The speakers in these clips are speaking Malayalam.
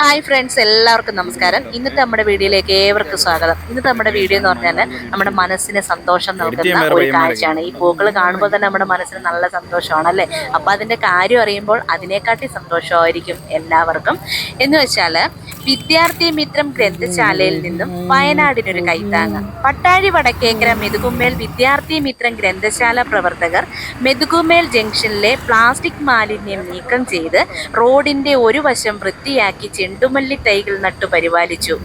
ഹായ് ഫ്രണ്ട്സ് എല്ലാവർക്കും നമസ്കാരം. ഇന്നത്തെ നമ്മുടെ വീഡിയോയിലേക്ക് ഏവർക്കും സ്വാഗതം. ഇന്നത്തെ നമ്മുടെ വീഡിയോ എന്ന് പറഞ്ഞാൽ നമ്മുടെ മനസ്സിന് സന്തോഷം നൽകുന്ന ഒരു കാഴ്ചയാണ്. ഈ പൂക്കൾ കാണുമ്പോൾ തന്നെ നമ്മുടെ മനസ്സിന് നല്ല സന്തോഷമാണ് അല്ലേ അപ്പൊ അതിന്റെ കാര്യം അറിയുമ്പോൾ അതിനെക്കാട്ടി സന്തോഷമായിരിക്കും എല്ലാവർക്കും. എന്ന് വെച്ചാൽ വിദ്യാർത്ഥി മിത്രം ഗ്രന്ഥശാലയിൽ നിന്നും വയനാടിനൊരു കൈത്താങ്ങ്. പട്ടാഴി വടക്കേക്കര മെതുകുമേൽ വിദ്യാർത്ഥി മിത്രം ഗ്രന്ഥശാല പ്രവർത്തകർ മെതുകുമേൽ ജംഗ്ഷനിലെ പ്ലാസ്റ്റിക് മാലിന്യം നീക്കം ചെയ്ത് റോഡിന്റെ ഒരു വശം വൃത്തിയാക്കി ചെണ്ടുമല്ലി തൈകൾ നട്ടു പരിപാലിച്ചു.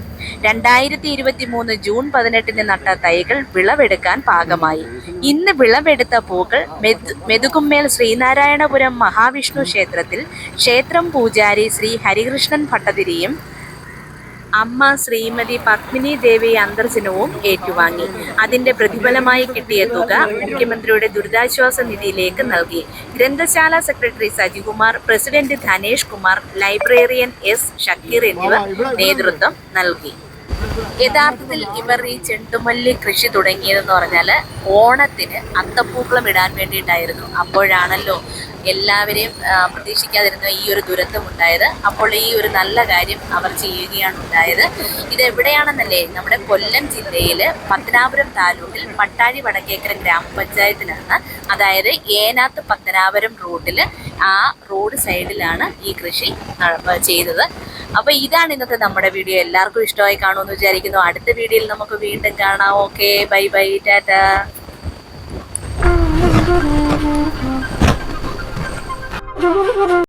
രണ്ടായിരത്തി ഇരുപത്തി മൂന്ന് ജൂൺ പതിനെട്ടിന് നട്ട തൈകൾ വിളവെടുക്കാൻ പാകമായി. ഇന്ന് വിളവെടുത്ത പൂക്കൾ മെതു മെതുകുമ്മേൽ ശ്രീനാരായണപുരം മഹാവിഷ്ണു ക്ഷേത്രത്തിൽ ക്ഷേത്രം പൂജാരി ശ്രീ ഹരികൃഷ്ണൻ ഭട്ടതിരിയും അമ്മ ശ്രീമതി പത്മിനി ദേവി അന്തർജനവും ഏറ്റുവാങ്ങി. അതിന്റെ പ്രതിഫലമായി കിട്ടിയ തുക മുഖ്യമന്ത്രിയുടെ ദുരിതാശ്വാസ നിധിയിലേക്ക് നൽകി. ഗ്രന്ഥശാല secretary Sajikumar president Dhanesh Kumar librarian S Shakeer എന്നിവർ നേതൃത്വം നൽകി. യഥാർത്ഥത്തിൽ ഇവർ ഈ ചെണ്ടുമല്ലി കൃഷി തുടങ്ങിയതെന്ന് പറഞ്ഞാൽ ഓണത്തിന് അത്തപ്പൂക്കളം ഇടാൻ വേണ്ടിയിട്ടായിരുന്നു. അപ്പോഴാണല്ലോ എല്ലാവരെയും പ്രതീക്ഷിക്കാതിരുന്ന ഈ ഒരു ദുരന്തം ഉണ്ടായത്. അപ്പോൾ ഈ ഒരു നല്ല കാര്യം അവർ ചെയ്യുകയാണ് ഉണ്ടായത്. ഇത് എവിടെയാണെന്നല്ലേ നമ്മുടെ കൊല്ലം ജില്ലയിൽ പത്തനാപുരം താലൂക്കിൽ പട്ടാഴി വടക്കേക്കര ഗ്രാമപഞ്ചായത്തിലാണ്. അതായത് ഏനാത്ത് പത്തനാപുരം റോഡിൽ ആ റോഡ് സൈഡിലാണ് ഈ കൃഷി ചെയ്തത്. അപ്പൊ ഇതാണ് ഇന്നത്തെ നമ്മുടെ വീഡിയോ. എല്ലാവർക്കും ഇഷ്ടമായി കാണുമെന്ന് വിചാരിക്കുന്നു. അടുത്ത വീഡിയോയിൽ നമുക്ക് വീണ്ടും കാണാം. Okay bye bye tata.